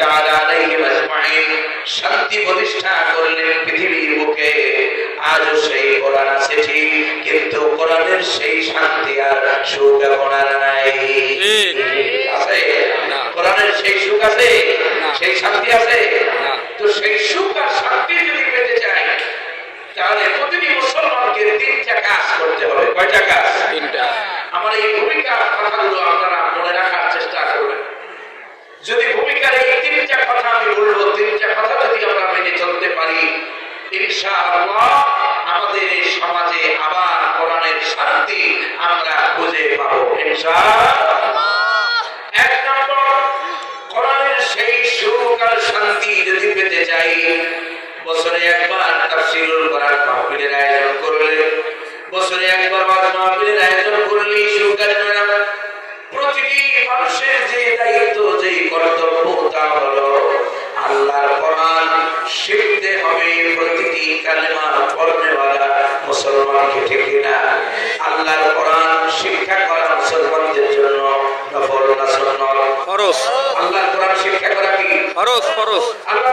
তাআলা আলাইহিম আজমাইন শান্তি প্রতিষ্ঠা করলেন পৃথিবীর বুকে। আজও সেই কোরআন আছে ঠিক কিন্তু কোরআনের সেই শান্তি আর সুখ এখন আর নাই। আছে? কোরআনের সেই সুখ আছে? সেই শান্তি আছে? তো সেই সুখ আর শান্তি যদি পেতে চাই তাহলে প্রতিটি মুসলমানকে তিনটা কাজ করতে হবে। কয়টা কাজ? তিনটা। আমার এই যদি ভূমিকার এই তিনটা কথা আমি বলব, তিনটা কথা যদি আমরা মেনে চলতে পারি আমাদের এই সমাজে আবার কোরআনের শান্তি আমরা খুঁজে পাবো এক নম্বর, কোরআনের সেই সুখ শান্তি যদি পেতে চাই, বছরে একবার তাফসীরুল কোরআন মাহফিলের আয়োজন করলে, বছরে একবার ওয়াজ মাহফিলের আয়োজন করলেই সুখ প্রতিটি মানুষের যে দায়িত্ব যে কর্তব্য তা হলো আল্লাহর কোরআন শিখতে হবে প্রতিটি কালেমা পড়নেওয়ালা মুসলমানকে ঠিক না আল্লাহর কোরআন শিক্ষা করা মুসলমানদের জন্য নফল না সুন্নত? ফরজ। আল্লাহর কোরআন শিক্ষা করা কি? ফরজ ফরজ। আল্লাহ